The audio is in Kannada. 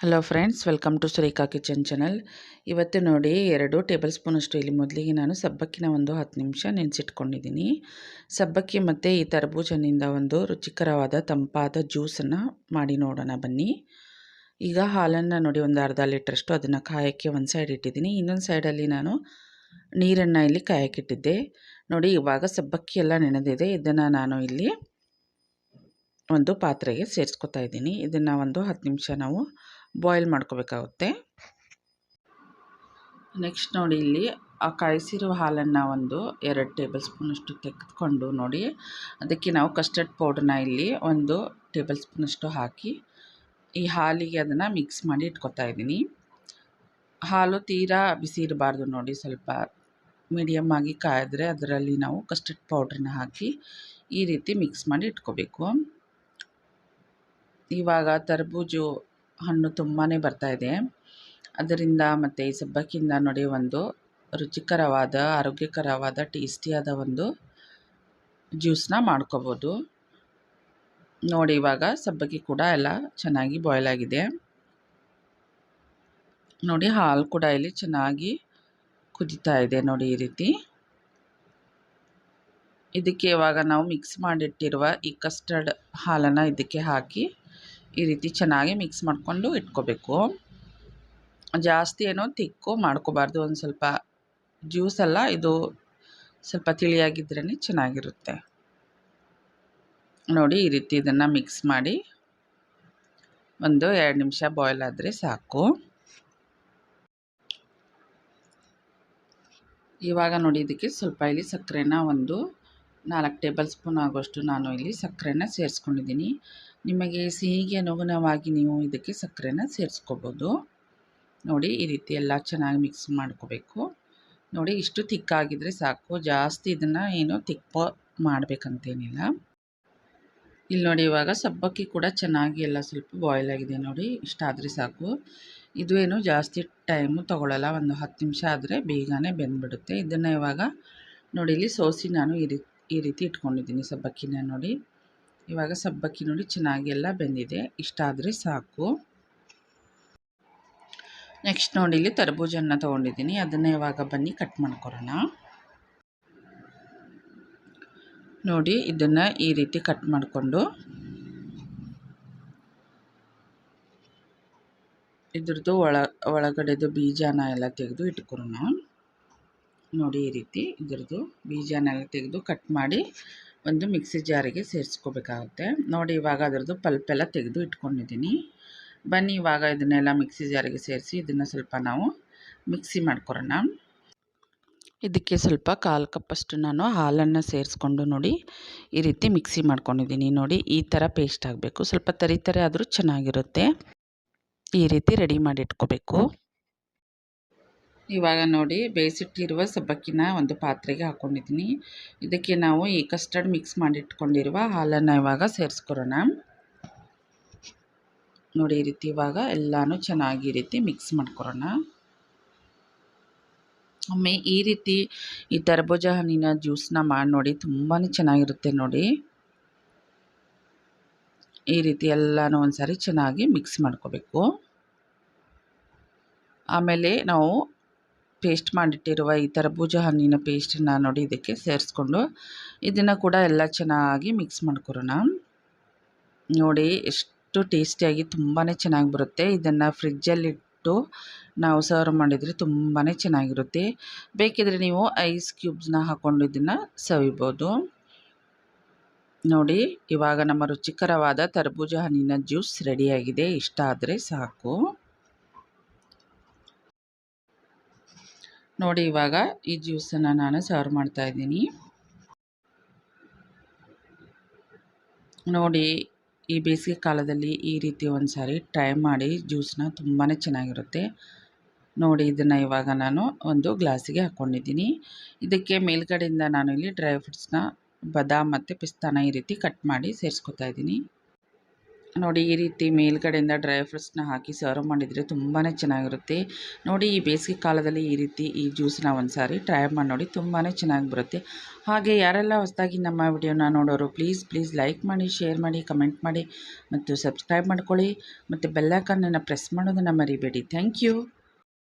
Hello friends welcome to Surekha kitchen channel ಇವತ್ತು ನೋಡಿ ಎರಡು ಟೇಬಲ್ ಸ್ಪೂನಷ್ಟು ಇಲ್ಲಿ ಮೊದಲಿಗೆ ನಾನು ಸಬ್ಬಕ್ಕಿನ ಒಂದು ಹತ್ತು ನಿಮಿಷ ನೆನೆಸಿಟ್ಕೊಂಡಿದ್ದೀನಿ. ಸಬ್ಬಕ್ಕಿ ಮತ್ತು ಈ ತರಬೂಜನಿಂದ ಒಂದು ರುಚಿಕರವಾದ ತಂಪಾದ ಜ್ಯೂಸನ್ನು ಮಾಡಿ ನೋಡೋಣ ಬನ್ನಿ. ಈಗ ಹಾಲನ್ನು ನೋಡಿ ಒಂದು ಅರ್ಧ ಲೀಟ್ರಷ್ಟು ಅದನ್ನು ಕಾಯೋಕ್ಕೆ ಒಂದು ಸೈಡ್ ಇಟ್ಟಿದ್ದೀನಿ. ಇನ್ನೊಂದು ಸೈಡಲ್ಲಿ ನಾನು ನೀರನ್ನು ಇಲ್ಲಿ ಕಾಯಕ್ಕಿಟ್ಟಿದ್ದೆ ನೋಡಿ ಇವಾಗ ಸಬ್ಬಕ್ಕಿ ಎಲ್ಲ ನೆನೆದಿದೆ. ಇದನ್ನು ನಾನು ಇಲ್ಲಿ ಒಂದು ಪಾತ್ರೆಗೆ ಸೇರಿಸ್ಕೊತಾ ಇದ್ದೀನಿ. ಇದನ್ನು ಒಂದು ಹತ್ತು ನಿಮಿಷ ನಾವು ಬಾಯ್ಲ್ ಮಾಡ್ಕೋಬೇಕಾಗುತ್ತೆ. ನೆಕ್ಸ್ಟ್ ನೋಡಿ ಇಲ್ಲಿ, ಆ ಕಾಯಿಸಿರುವ ಹಾಲನ್ನು ಒಂದು ಎರಡು ಟೇಬಲ್ ಸ್ಪೂನಷ್ಟು ತೆಗೆದುಕೊಂಡು ನೋಡಿ. ಅದಕ್ಕೆ ನಾವು ಕಸ್ಟರ್ಡ್ ಪೌಡ್ರನ್ನ ಇಲ್ಲಿ ಒಂದು ಟೇಬಲ್ ಸ್ಪೂನಷ್ಟು ಹಾಕಿ, ಈ ಹಾಲಿಗೆ ಅದನ್ನು ಮಿಕ್ಸ್ ಮಾಡಿ ಇಟ್ಕೊತಾ ಇದ್ದೀನಿ. ಹಾಲು ತೀರಾ ಬಿಸಿ ಇರಬಾರ್ದು ನೋಡಿ, ಸ್ವಲ್ಪ ಮೀಡಿಯಮ್ ಆಗಿ ಕಾಯಿದ್ರೆ ಅದರಲ್ಲಿ ನಾವು ಕಸ್ಟರ್ಡ್ ಪೌಡ್ರನ್ನ ಹಾಕಿ ಈ ರೀತಿ ಮಿಕ್ಸ್ ಮಾಡಿ ಇಟ್ಕೋಬೇಕು. ಇವಾಗ ತರಬೂಜು ಹಣ್ಣು ತುಂಬಾ ಇದೆ. ಅದರಿಂದ ಮತ್ತು ಈ ಸಬ್ಬಕ್ಕಿಯಿಂದ ನೋಡಿ ಒಂದು ರುಚಿಕರವಾದ, ಆರೋಗ್ಯಕರವಾದ, ಟೇಸ್ಟಿಯಾದ ಒಂದು ಜ್ಯೂಸನ್ನ ಮಾಡ್ಕೋಬೋದು. ನೋಡಿ ಇವಾಗ ಸಬ್ಬಕ್ಕಿ ಕೂಡ ಎಲ್ಲ ಚೆನ್ನಾಗಿ ಬಾಯ್ಲ್ ಆಗಿದೆ. ನೋಡಿ ಹಾಲು ಕೂಡ ಇಲ್ಲಿ ಚೆನ್ನಾಗಿ ಕುದೀತಾ ಇದೆ ನೋಡಿ ಈ ರೀತಿ. ಇದಕ್ಕೆ ಇವಾಗ ನಾವು ಮಿಕ್ಸ್ ಮಾಡಿಟ್ಟಿರುವ ಈ ಕಸ್ಟರ್ಡ್ ಹಾಲನ್ನು ಇದಕ್ಕೆ ಹಾಕಿ ಈ ರೀತಿ ಚೆನ್ನಾಗಿ ಮಿಕ್ಸ್ ಮಾಡಿಕೊಂಡು ಇಟ್ಕೋಬೇಕು. ಜಾಸ್ತಿ ಏನೋ ತಿಕ್ಕು ಮಾಡ್ಕೋಬಾರ್ದು. ಒಂದು ಸ್ವಲ್ಪ ಜ್ಯೂಸ್ ಎಲ್ಲ ಇದು ಸ್ವಲ್ಪ ತಿಳಿಯಾಗಿದ್ರೇ ಚೆನ್ನಾಗಿರುತ್ತೆ. ನೋಡಿ ಈ ರೀತಿ ಇದನ್ನು ಮಿಕ್ಸ್ ಮಾಡಿ ಒಂದು ಎರಡು ನಿಮಿಷ ಬಾಯ್ಲ್ ಆದರೆ ಸಾಕು. ಇವಾಗ ನೋಡಿ, ಇದಕ್ಕೆ ಸ್ವಲ್ಪ ಇಲ್ಲಿ ಸಕ್ಕರೆನ ಒಂದು ನಾಲ್ಕು ಟೇಬಲ್ ಸ್ಪೂನ್ ಆಗೋಷ್ಟು ನಾನು ಇಲ್ಲಿ ಸಕ್ಕರೆನ ಸೇರಿಸ್ಕೊಂಡಿದ್ದೀನಿ. ನಿಮಗೆ ಸಿಹಿಗೆ ಅನುಗುಣವಾಗಿ ನೀವು ಇದಕ್ಕೆ ಸಕ್ಕರೆನ ಸೇರಿಸ್ಕೋಬೋದು. ನೋಡಿ, ಈ ರೀತಿ ಎಲ್ಲ ಚೆನ್ನಾಗಿ ಮಿಕ್ಸ್ ಮಾಡ್ಕೋಬೇಕು. ನೋಡಿ, ಇಷ್ಟು ತಿಕ್ಕಾಗಿದ್ದರೆ ಸಾಕು. ಜಾಸ್ತಿ ಇದನ್ನು ಏನು ತಿಕ್ಕ ಮಾಡಬೇಕಂತೇನಿಲ್ಲ. ಇಲ್ಲಿ ನೋಡಿ, ಇವಾಗ ಸಬ್ಬಕ್ಕಿ ಕೂಡ ಚೆನ್ನಾಗಿ ಎಲ್ಲ ಸ್ವಲ್ಪ ಬಾಯ್ಲ್ ಆಗಿದೆ ನೋಡಿ. ಇಷ್ಟಾದರೆ ಸಾಕು. ಇದು ಏನು ಜಾಸ್ತಿ ಟೈಮು ತೊಗೊಳ್ಳಲ್ಲ ಒಂದು ಹತ್ತು ನಿಮಿಷ ಆದರೆ ಬೇಗನೆ ಬೆಂದ್ಬಿಡುತ್ತೆ. ಇದನ್ನು ಇವಾಗ ನೋಡಿ, ಇಲ್ಲಿ ಸೋಸಿ ನಾನು ಈ ರೀತಿ ಈ ರೀತಿ ಇಟ್ಕೊಂಡಿದ್ದೀನಿ ಸಬ್ಬಕ್ಕಿನ ನೋಡಿ. ಇವಾಗ ಸಬ್ಬಕ್ಕಿ ನೋಡಿ ಚೆನ್ನಾಗಿ ಎಲ್ಲ ಬೆಂದಿದೆ. ಇಷ್ಟ ಆದರೆ ಸಾಕು. ನೆಕ್ಸ್ಟ್ ನೋಡಿ ಇಲ್ಲಿ ತರಬೂಜನ್ನು ತೊಗೊಂಡಿದ್ದೀನಿ. ಅದನ್ನು ಇವಾಗ ಬನ್ನಿ ಕಟ್ ಮಾಡ್ಕೊರೋಣ ನೋಡಿ ಇದನ್ನು ಈ ರೀತಿ ಕಟ್ ಮಾಡಿಕೊಂಡು. ಇದ್ರದ್ದು ಒಳ ಒಳಗಡೆದು ಬೀಜನ ಎಲ್ಲ ತೆಗೆದು ಇಟ್ಕೊರೋಣ ನೋಡಿ ಈ ರೀತಿ ಇದ್ರದ್ದು ಬೀಜನೆಲ್ಲ ತೆಗೆದು ಕಟ್ ಮಾಡಿ ಒಂದು ಮಿಕ್ಸಿ ಜಾರಿಗೆ ಸೇರಿಸ್ಕೋಬೇಕಾಗುತ್ತೆ. ನೋಡಿ ಇವಾಗ ಅದರದ್ದು ಪಲ್ಪೆಲ್ಲ ತೆಗೆದು ಇಟ್ಕೊಂಡಿದ್ದೀನಿ. ಬನ್ನಿ ಇವಾಗ ಇದನ್ನೆಲ್ಲ ಮಿಕ್ಸಿ ಜಾರಿಗೆ ಸೇರಿಸಿ ಇದನ್ನು ಸ್ವಲ್ಪ ನಾವು ಮಿಕ್ಸಿ ಮಾಡ್ಕೊರೋಣ ಇದಕ್ಕೆ ಸ್ವಲ್ಪ ಕಾಲು ಕಪ್ಪಷ್ಟು ನಾನು ಹಾಲನ್ನು ಸೇರಿಸ್ಕೊಂಡು ನೋಡಿ ಈ ರೀತಿ ಮಿಕ್ಸಿ ಮಾಡ್ಕೊಂಡಿದ್ದೀನಿ. ನೋಡಿ ಈ ಥರ ಪೇಸ್ಟ್ ಆಗಬೇಕು. ಸ್ವಲ್ಪ ತರಿ ತರಿ ಆದರೂ ಚೆನ್ನಾಗಿರುತ್ತೆ. ಈ ರೀತಿ ರೆಡಿ ಮಾಡಿ ಇಟ್ಕೋಬೇಕು. ಇವಾಗ ನೋಡಿ ಬೇಯಿಸಿಟ್ಟಿರುವ ಸಬ್ಬಕ್ಕಿನ ಒಂದು ಪಾತ್ರೆಗೆ ಹಾಕ್ಕೊಂಡಿದ್ದೀನಿ ಇದಕ್ಕೆ ನಾವು ಈ ಕಸ್ಟರ್ಡ್ ಮಿಕ್ಸ್ ಮಾಡಿಟ್ಕೊಂಡಿರುವ ಹಾಲನ್ನು ಇವಾಗ ಸೇರಿಸ್ಕೊಡೋಣ. ನೋಡಿ ಈ ರೀತಿ ಇವಾಗ ಎಲ್ಲನೂ ಚೆನ್ನಾಗಿ ರೀತಿ ಮಿಕ್ಸ್ ಮಾಡ್ಕೊಡೋಣ. ಒಮ್ಮೆ ಈ ರೀತಿ ಈ ತರಬೂಜ ಹಣ್ಣಿನ ಜ್ಯೂಸನ್ನ ಮಾಡಿ ನೋಡಿ ತುಂಬಾ ಚೆನ್ನಾಗಿರುತ್ತೆ ನೋಡಿ. ಈ ರೀತಿ ಎಲ್ಲನೂ ಒಂದು ಚೆನ್ನಾಗಿ ಮಿಕ್ಸ್ ಮಾಡ್ಕೋಬೇಕು. ಆಮೇಲೆ ನಾವು ಪೇಸ್ಟ್ ಮಾಡಿಟ್ಟಿರುವ ಈ ತರಬೂಜ ಹಣ್ಣಿನ ಪೇಸ್ಟನ್ನು ನೋಡಿ ಇದಕ್ಕೆ ಸೇರಿಸ್ಕೊಂಡು ಇದನ್ನು ಕೂಡ ಎಲ್ಲ ಚೆನ್ನಾಗಿ ಮಿಕ್ಸ್ ಮಾಡ್ಕೊರೋಣ ನೋಡಿ ಎಷ್ಟು ಟೇಸ್ಟಿಯಾಗಿ ತುಂಬಾ ಚೆನ್ನಾಗಿ ಬರುತ್ತೆ. ಇದನ್ನು ಫ್ರಿಜ್ಜಲ್ಲಿಟ್ಟು ನಾವು ಸರ್ವ್ ಮಾಡಿದರೆ ತುಂಬಾ ಚೆನ್ನಾಗಿರುತ್ತೆ. ಬೇಕಿದ್ರೆ ನೀವು ಐಸ್ ಕ್ಯೂಬ್ಸ್ನ ಹಾಕ್ಕೊಂಡು ಇದನ್ನು ಸವಿಬೋದು. ನೋಡಿ ಇವಾಗ ನಮ್ಮ ರುಚಿಕರವಾದ ತರಬೂಜ ಹಣ್ಣಿನ ಜ್ಯೂಸ್ ರೆಡಿಯಾಗಿದೆ ಇಷ್ಟ ಆದರೆ ಸಾಕು. ನೋಡಿ, ಇವಾಗ ಈ ಜ್ಯೂಸನ್ನು ನಾನು ಸರ್ವ್ ಮಾಡ್ತಾಯಿದ್ದೀನಿ ನೋಡಿ, ಈ ಬೇಸಿಗೆ ಕಾಲದಲ್ಲಿ ಈ ರೀತಿ ಒಂದು ಸಾರಿ ಟ್ರೈ ಮಾಡಿ, ಜ್ಯೂಸನ್ನ ತುಂಬಾ ಚೆನ್ನಾಗಿರುತ್ತೆ. ನೋಡಿ, ಇದನ್ನು ಇವಾಗ ನಾನು ಒಂದು ಗ್ಲಾಸಿಗೆ ಹಾಕ್ಕೊಂಡಿದ್ದೀನಿ. ಇದಕ್ಕೆ ಮೇಲ್ಗಡೆಯಿಂದ ನಾನು ಇಲ್ಲಿ ಡ್ರೈ ಫ್ರೂಟ್ಸ್ನ ಬದಾಮ್ ಮತ್ತು ಪಿಸ್ತಾನ ಈ ರೀತಿ ಕಟ್ ಮಾಡಿ ಸೇರಿಸ್ಕೊತಾ ಇದ್ದೀನಿ. ನೋಡಿ ಈ ರೀತಿ ಮೇಲ್ಗಡೆಯಿಂದ ಡ್ರೈ ಫ್ರೂಟ್ಸ್ನ ಹಾಕಿ ಸರ್ವ್ ಮಾಡಿದರೆ ತುಂಬಾ ಚೆನ್ನಾಗಿರುತ್ತೆ. ನೋಡಿ ಈ ಬೇಸಿಗೆ ಕಾಲದಲ್ಲಿ ಈ ರೀತಿ ಈ ಜ್ಯೂಸನ್ನ ಒಂದು ಸಾರಿ ಟ್ರೈ ಮಾಡಿ ನೋಡಿ ತುಂಬಾ ಚೆನ್ನಾಗಿ ಬರುತ್ತೆ. ಹಾಗೆ ಯಾರೆಲ್ಲ ಹೊಸದಾಗಿ ನಮ್ಮ ವಿಡಿಯೋನ ನೋಡೋರು ಪ್ಲೀಸ್ ಪ್ಲೀಸ್ ಲೈಕ್ ಮಾಡಿ, ಶೇರ್ ಮಾಡಿ, ಕಮೆಂಟ್ ಮಾಡಿ ಮತ್ತು ಸಬ್ಸ್ಕ್ರೈಬ್ ಮಾಡ್ಕೊಳ್ಳಿ ಮತ್ತು ಬೆಲ್ಲೈಕನ್ನನ್ನು ಪ್ರೆಸ್ ಮಾಡೋದನ್ನು ಮರಿಬೇಡಿ. Thank you.